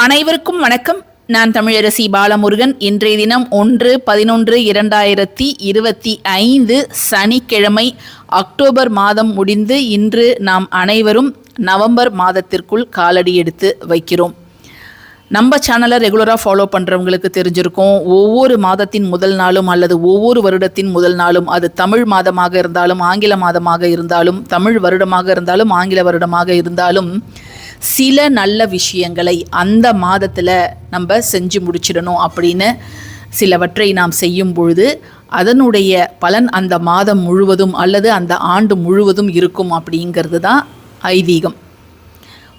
அனைவருக்கும் வணக்கம். நான் தமிழரசி பாலமுருகன். இன்றைய தினம் ஒன்று பதினொன்று இரண்டாயிரத்தி இருபத்தி ஐந்து சனிக்கிழமை அக்டோபர் மாதம் முடிந்து இன்று நாம் அனைவரும் நவம்பர் மாதத்திற்குள் காலடி எடுத்து வைக்கிறோம். நம்ம சேனலை ரெகுலராக ஃபாலோ பண்ணுறவங்களுக்கு தெரிஞ்சிருக்கும். ஒவ்வொரு மாதத்தின் முதல் நாளும் அல்லது ஒவ்வொரு வருடத்தின் முதல் நாளும் அது தமிழ் மாதமாக இருந்தாலும் ஆங்கில மாதமாக இருந்தாலும் தமிழ் வருடமாக இருந்தாலும் ஆங்கில வருடமாக இருந்தாலும் சில நல்ல விஷயங்களை அந்த மாதத்தில் நம்ம செஞ்சு முடிச்சிடணும் அப்படின்னு சிலவற்றை நாம் செய்யும் பொழுது அதனுடைய பலன் அந்த மாதம் முழுவதும் அல்லது அந்த ஆண்டு முழுவதும் இருக்கும் அப்படிங்கிறது தான் ஐதீகம்.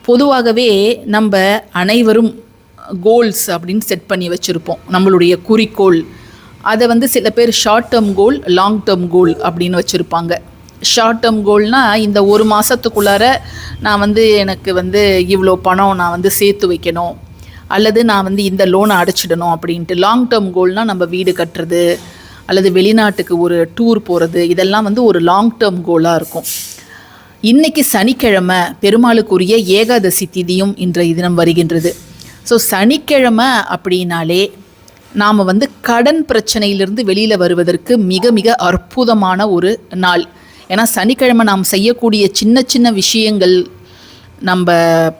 பொதுவாகவே நம்ம அனைவரும் கோல்ஸ் அப்படின்னு செட் பண்ணி வச்சுருப்போம். நம்மளுடைய குறிக்கோள். அதை வந்து சில பேர் short term goal long term goal அப்படின்னு வச்சுருப்பாங்க. ஷார்ட் டேர்ம் கோல்னால் இந்த ஒரு மாதத்துக்குள்ளார நான் வந்து எனக்கு வந்து இவ்வளோ பணம் நான் வந்து சேர்த்து வைக்கணும். அல்லது நான் வந்து இந்த லோனை அடைச்சிடணும் அப்படின்ட்டு லாங் டேர்ம் கோல்னால் நம்ம வீடு கட்டுறது அல்லது வெளிநாட்டுக்கு ஒரு டூர் போகிறது இதெல்லாம் வந்து ஒரு லாங் டேர்ம் கோலாக இருக்கும். இன்றைக்கி சனிக்கிழமை பெருமாளுக்குரிய ஏகாதசி திதியும் இன்றைய தினம் வருகின்றது. ஸோ சனிக்கிழமை அப்படின்னாலே நாம் வந்து கடன் பிரச்சனையிலிருந்து வெளியில் வருவதற்கு மிக மிக அற்புதமான ஒரு நாள். ஏன்னா சனிக்கிழமை நாம் செய்யக்கூடிய சின்ன சின்ன விஷயங்கள் நம்ம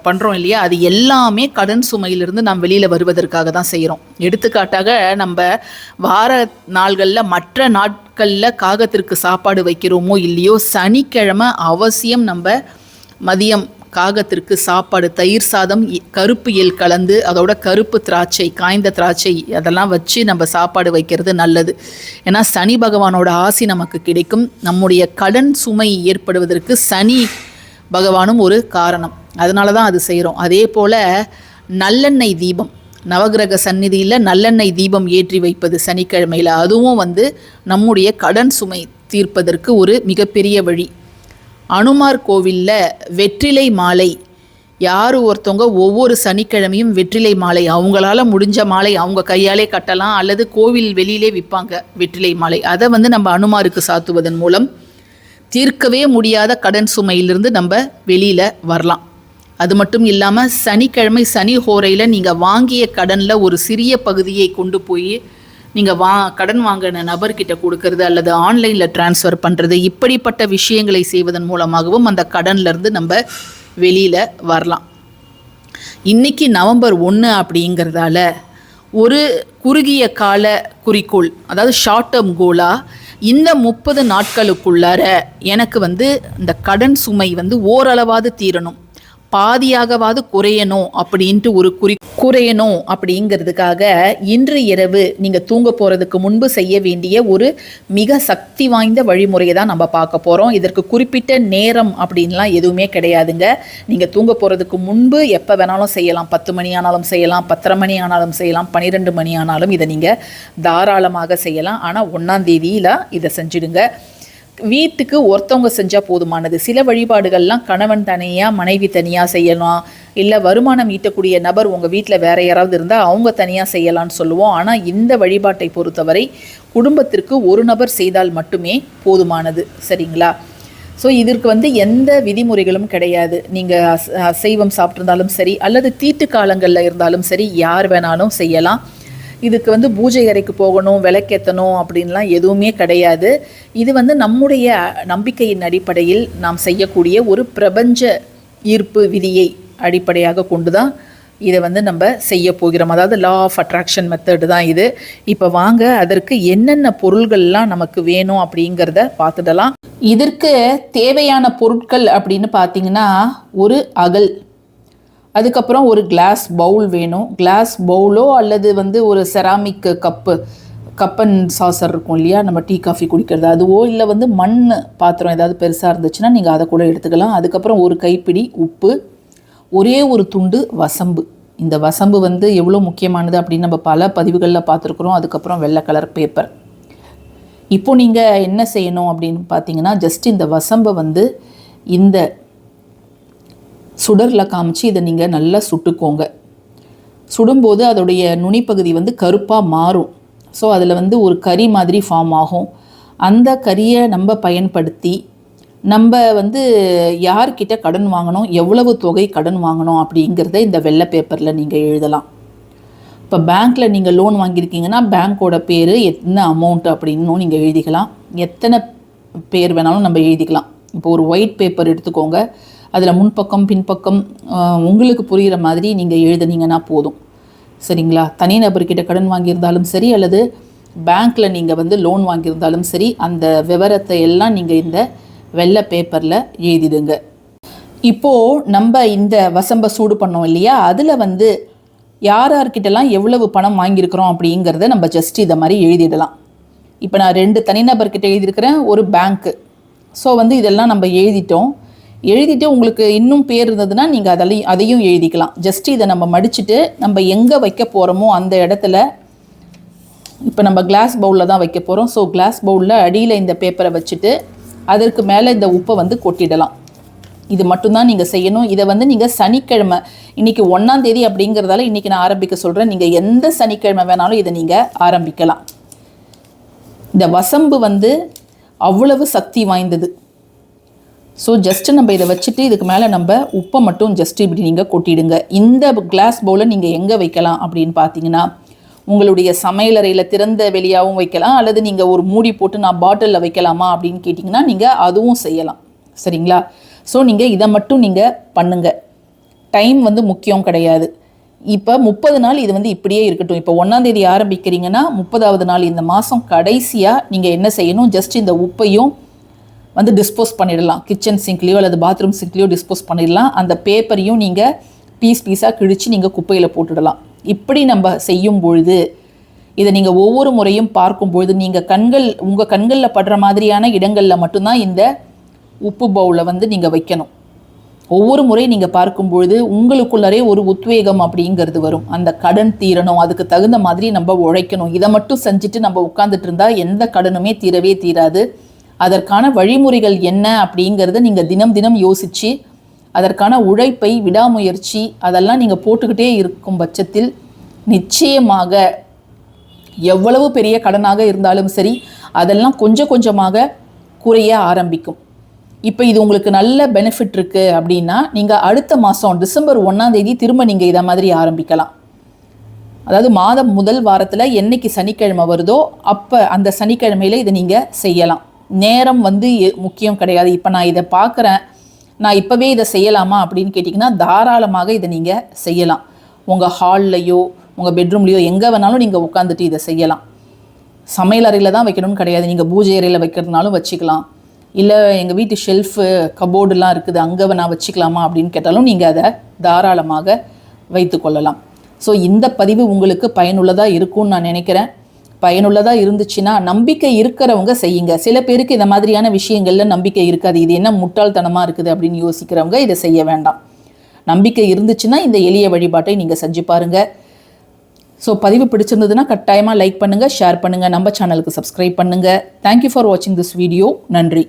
பண்ணுறோம் இல்லையா? அது எல்லாமே கடன் சுமையிலிருந்து நாம் வெளியில் வருவதற்காக தான் செய்கிறோம் எடுத்துக்காட்டாக நம்ம வார நாள்களில் மற்ற நாட்களில் காகத்திற்கு சாப்பாடு வைக்கிறோமோ இல்லையோ சனிக்கிழமை அவசியம் நம்ம மதியம் காகத்திற்கு சாப்பாடு தயிர் சாதம் கருப்பு எல் கலந்து அதோட கருப்பு திராட்சை காய்ந்த திராட்சை அதெல்லாம் வச்சு நம்ம சாப்பாடு வைக்கிறது நல்லது. ஏன்னா சனி பகவானோட ஆசி நமக்கு கிடைக்கும். நம்முடைய கடன் சுமை ஏற்படுவதற்கு சனி பகவானும் ஒரு காரணம். அதனால தான் அது செய்கிறோம் அதே போல் நல்லெண்ணெய் தீபம். நவகிரக சந்நிதியில் நல்லெண்ணெய் தீபம் ஏற்றி வைப்பது சனிக்கிழமையில். அதுவும் வந்து நம்முடைய கடன் சுமை தீர்ப்பதற்கு ஒரு மிகப்பெரிய வழி. அனுமார் கோவிலில் வெற்றிலை மாலை. யார் ஒருத்தவங்க ஒவ்வொரு சனிக்கிழமையும் வெற்றிலை மாலை. அவங்களால முடிஞ்ச மாலை அவங்க கையாலே கட்டலாம் அல்லது கோவில் வெளியிலே விற்பாங்க வெற்றிலை மாலை. அதை வந்து நம்ம அனுமாருக்கு சாத்துவதன் மூலம் தீர்க்கவே முடியாத கடன் சுமையிலிருந்து நம்ம வெளியில் வரலாம். அது மட்டும் இல்லாமல் சனிக்கிழமை சனி ஹோரையில் நீங்கள் வாங்கிய கடனில் ஒரு சிறிய பகுதியை கொண்டு போய் நீங்கள் வா கடன் வாங்கின நபர்கிட்ட கொடுக்கறது அல்லது ஆன்லைனில் ட்ரான்ஸ்ஃபர் பண்ணுறது இப்படிப்பட்ட விஷயங்களை செய்வதன் மூலமாகவும் அந்த கடன்லேருந்து நம்ம வெளியில் வரலாம். இன்றைக்கி நவம்பர் ஒன்று அப்படிங்கிறதால ஒரு குறுகிய கால குறிக்கோள் அதாவது ஷார்ட் டேர்ம் கோலாக இந்த முப்பது நாட்களுக்குள்ளார எனக்கு வந்து இந்த கடன் சுமை வந்து ஓரளவாவது தீரணும். பாதியாகவாது குறையணும் அப்படின்ட்டு ஒரு குறி குறையணும் அப்படிங்கிறதுக்காக இன்று இரவு நீங்கள் தூங்க போகிறதுக்கு முன்பு செய்ய வேண்டிய ஒரு மிக சக்தி வாய்ந்த வழிமுறையை தான் நம்ம பார்க்க போகிறோம் இதற்கு குறிப்பிட்ட நேரம் அப்படின்லாம் எதுவுமே கிடையாதுங்க. நீங்கள் தூங்க போகிறதுக்கு முன்பு எப்போ வேணாலும் செய்யலாம். பத்து மணி ஆனாலும் செய்யலாம். பத்தரை மணி ஆனாலும் செய்யலாம். பன்னிரெண்டு மணி ஆனாலும் இதை நீங்கள் தாராளமாக செய்யலாம். ஆனால் ஒன்றாம் தேதியில் இதை செஞ்சுடுங்க. வீட்டுக்கு ஒருத்தவங்க செஞ்சால் போதுமானது. சில வழிபாடுகள்லாம் கணவன் தனியாக மனைவி தனியாக செய்யலாம். இல்லை வருமானம் ஈட்டக்கூடிய நபர் உங்கள் வீட்டில் வேற யாராவது இருந்தால் அவங்க தனியாக செய்யலாம்னு சொல்லுவோம். ஆனால் இந்த வழிபாட்டை பொறுத்தவரை குடும்பத்திற்கு ஒரு நபர் செய்தால் மட்டுமே போதுமானது. சரிங்களா? ஸோ இதற்கு வந்து எந்த விதிமுறைகளும் கிடையாது. நீங்கள் அசைவம் சாப்பிட்ருந்தாலும் சரி அல்லது தீட்டு காலங்களில் இருந்தாலும் சரி யார் வேணாலும் செய்யலாம். இதுக்கு வந்து பூஜை அறைக்கு போகணும் விளக்கேற்றணும் அப்படின்லாம் எதுவுமே கிடையாது. இது வந்து நம்முடைய நம்பிக்கையின் அடிப்படையில் நாம் செய்யக்கூடிய ஒரு பிரபஞ்ச ஈர்ப்பு விதியை அடிப்படையாக கொண்டு தான் இதை வந்து நம்ம செய்ய போகிறோம். அதாவது லா ஆஃப் அட்ராக்ஷன் மெத்தடு தான் இது. இப்போ வாங்க அதற்கு என்னென்ன பொருள்கள்லாம் நமக்கு வேணும் அப்படிங்கிறத பார்த்துடலாம். இதற்கு தேவையான பொருட்கள் அப்படின்னு பார்த்தீங்கன்னா ஒரு அகல். அதுக்கப்புறம் ஒரு கிளாஸ் பவுல் வேணும். கிளாஸ் பவுலோ அல்லது வந்து ஒரு செராமிக் கப்பு கப்பன் சாசர் இருக்கும் இல்லையா? நம்ம டீ காஃபி குடிக்கிறது. அதுவோ இல்லை வந்து மண் பாத்திரம் ஏதாவது பெருசாக இருந்துச்சுன்னா நீங்கள் அதை கூட எடுத்துக்கலாம். அதுக்கப்புறம் ஒரு கைப்பிடி உப்பு ஒரே ஒரு துண்டு வசம்பு. இந்த வசம்பு வந்து எவ்வளோ முக்கியமானது அப்படின்னு நம்ம பல பதிவுகளில் பார்த்துருக்குறோம். அதுக்கப்புறம் வெள்ளை கலர் பேப்பர் இப்போ நீங்கள் என்ன செய்யணும் அப்படின்னு பார்த்தீங்கன்னா ஜஸ்ட் இந்த வசம்பை வந்து இந்த சுடரில் காமிச்சு இதை நீங்கள் நல்லா சுட்டுக்கோங்க. சுடும்போது அதோடைய நுனிப்பகுதி வந்து கருப்பாக மாறும். ஸோ அதில் வந்து ஒரு கறி மாதிரி ஃபார்ம் ஆகும். அந்த கறியை நம்ம பயன்படுத்தி நம்ம வந்து யார்கிட்ட கடன் வாங்கணும் எவ்வளவு தொகை கடன் வாங்கணும் அப்படிங்கிறத இந்த வெள்ளை பேப்பரில் நீங்கள் எழுதலாம். இப்போ பேங்க்கில் நீங்கள் லோன் வாங்கியிருக்கீங்கன்னா பேங்க்கோட பேர் என்ன அமௌண்ட் அப்படின்னும் நீங்கள் எழுதிக்கலாம். எத்தனை பேர் வேணாலும் நம்ம எழுதிக்கலாம். இப்போ ஒரு ஒயிட் பேப்பர் எடுத்துக்கோங்க. அதில் முன்பக்கம் பின்பக்கம் உங்களுக்கு புரிகிற மாதிரி நீங்கள் எழுதுனீங்கன்னா போதும். சரிங்களா? தனிநபர்கிட்ட கடன் வாங்கியிருந்தாலும் சரி அல்லது பேங்க்கில் நீங்கள் வந்து லோன் வாங்கியிருந்தாலும் சரி அந்த விவரத்தை எல்லாம் நீங்கள் இந்த வெள்ளை பேப்பரில் எழுதிடுங்க. இப்போது நம்ம இந்த வசம்ப சூடு பண்ணோம் இல்லையா? அதில் வந்து யார் யார்கிட்டலாம் எவ்வளவு பணம் வாங்கியிருக்கிறோம் அப்படிங்கிறத நம்ம ஜஸ்ட் இதை மாதிரி எழுதிடலாம். இப்போ நான் ரெண்டு தனிநபர்கிட்ட எழுதியிருக்கிறேன் ஒரு பேங்க்கு ஸோ வந்து இதெல்லாம் நம்ம எழுதிட்டோம். எழுதிட்டு உங்களுக்கு இன்னும் பேர் இருந்ததுன்னா நீங்கள் அதில் அதையும் எழுதிக்கலாம். ஜஸ்ட் இதை நம்ம மடிச்சுட்டு நம்ம எங்கே வைக்க போகிறோமோ அந்த இடத்துல இப்போ நம்ம கிளாஸ் பவுலில் தான் வைக்க போகிறோம் ஸோ கிளாஸ் பவுலில் அடியில் இந்த பேப்பரை வச்சுட்டு அதற்கு மேலே இந்த உப்பை வந்து கொட்டிடலாம். இது மட்டும்தான் நீங்கள் செய்யணும். இதை வந்து நீங்கள் சனிக்கிழமை இன்னைக்கு ஒன்றாம் தேதி அப்படிங்கிறதால இன்றைக்கி நான் ஆரம்பிக்க சொல்கிறேன் நீங்கள் எந்த சனிக்கிழமை வேணாலும் இதை நீங்கள் ஆரம்பிக்கலாம். இந்த வசம்பு வந்து அவ்வளவு சக்தி வாய்ந்தது. ஸோ ஜஸ்ட்டு நம்ம இதை வச்சுட்டு இதுக்கு மேலே நம்ம உப்பை மட்டும் ஜஸ்ட் இப்படி நீங்கள் கொட்டிடுங்க. இந்த கிளாஸ் பவுலை நீங்கள் எங்கே வைக்கலாம் அப்படின்னு பார்த்தீங்கன்னா உங்களுடைய சமையலறையில் திறந்த வெளியாகவும் வைக்கலாம் அல்லது நீங்கள் ஒரு மூடி போட்டு நான் பாட்டிலில் வைக்கலாமா அப்படின்னு கேட்டிங்கன்னா நீங்கள் அதுவும் செய்யலாம். சரிங்களா? ஸோ நீங்கள் இதை மட்டும் நீங்கள் பண்ணுங்கள் டைம் வந்து முக்கியம் கிடையாது. இப்போ முப்பது நாள் இது வந்து இப்படியே இருக்கட்டும். இப்போ ஒன்றாந்தேதி ஆரம்பிக்கிறீங்கன்னா முப்பதாவது நாள் இந்த மாதம் கடைசியாக நீங்கள் என்ன செய்யணும்? ஜஸ்ட் இந்த உப்பையும் வந்து டிஸ்போஸ் பண்ணிடலாம். கிச்சன் சிங்க்லேயோ அல்லது பாத்ரூம் சிங்க்லேயோ டிஸ்போஸ் பண்ணிடலாம். அந்த பேப்பரையும் நீங்கள் பீஸ் பீஸாக கிழித்து நீங்கள் குப்பையில் போட்டுடலாம். இப்படி நம்ம செய்யும் பொழுது இதை நீங்கள் ஒவ்வொரு முறையும் பார்க்கும்பொழுது நீங்கள் கண்கள் உங்கள் கண்களில் படுற மாதிரியான இடங்களில் மட்டும்தான் இந்த உப்பு பவுலை வந்து நீங்கள் வைக்கணும். ஒவ்வொரு முறை நீங்கள் பார்க்கும்பொழுது உங்களுக்குள்ளரே ஒரு உத்வேகம் அப்படிங்கிறது வரும். அந்த கடன் தீரணும் அதுக்கு தகுந்த மாதிரி நம்ம உழைக்கணும். இதை மட்டும் செஞ்சுட்டு நம்ம உட்காந்துட்டு இருந்தால் எந்த கடனுமே தீரவே தீராது. அதற்கான வழிமுறைகள் என்ன அப்படிங்கிறத நீங்கள் தினம் தினம் யோசித்து அதற்கான உழைப்பை விடாமுயற்சி அதெல்லாம் நீங்கள் போட்டுக்கிட்டே இருக்கும் பட்சத்தில் நிச்சயமாக எவ்வளவு பெரிய கடனாக இருந்தாலும் சரி அதெல்லாம் கொஞ்சம் கொஞ்சமாக குறைய ஆரம்பிக்கும். இப்போ இது உங்களுக்கு நல்ல பெனிஃபிட் இருக்குது அப்படின்னா நீங்கள் அடுத்த மாதம் டிசம்பர் ஒன்றாம் தேதி திரும்ப நீங்கள் இதை மாதிரி ஆரம்பிக்கலாம். அதாவது மாதம் முதல் வாரத்தில் என்னைக்கு சனிக்கிழமை வருதோ அப்போ அந்த சனிக்கிழமையில் இதை நீங்கள் செய்யலாம். நேரம் வந்து எ- முக்கியம் கிடையாது. இப்போ நான் இதை பார்க்குறேன். நான் இப்போவே இதை செய்யலாமா அப்படின்னு கேட்டிங்கன்னா தாராளமாக இதை நீங்கள் செய்யலாம். உங்கள் ஹால்லையோ உங்கள் பெட்ரூம்லேயோ எங்கே வேணாலும் நீங்கள் உட்காந்துட்டு இதை செய்யலாம். சமையல் அறையில் தான் வைக்கணும்னு கிடையாது. நீங்கள் பூஜை அறையில் வைக்கிறதுனாலும் வச்சுக்கலாம். இல்லை எங்கள் வீட்டு ஷெல்ஃபு கபோர்டுலாம் இருக்குது. அங்கே நான் வச்சுக்கலாமா அப்படின்னு கேட்டாலும் நீங்கள் அதை தாராளமாக வைத்துக்கொள்ளலாம் ஸோ இந்த பதிவு உங்களுக்கு பயனுள்ளதாக இருக்கும்னு நான் நினைக்கிறேன். பயனுள்ளதாக இருந்துச்சுன்னா நம்பிக்கை இருக்கிறவங்க செய்யுங்க. சில பேருக்கு இந்த மாதிரியான விஷயங்கள்ல நம்பிக்கை இருக்காது. இது என்ன முட்டாள்தனமாக இருக்குது அப்படின்னு யோசிக்கிறவங்க இதை செய்ய வேண்டாம். நம்பிக்கை இருந்துச்சுன்னா இந்த எளிய வழிபாட்டை நீங்கள் செஞ்சு பாருங்கள் ஸோ பதிவு பிடிச்சிருந்ததுன்னா கட்டாயமாக லைக் பண்ணுங்கள் ஷேர் பண்ணுங்கள் நம்ம சேனலுக்கு சப்ஸ்கிரைப் பண்ணுங்கள் தேங்க்யூ ஃபார் வாட்சிங் திஸ் வீடியோ நன்றி.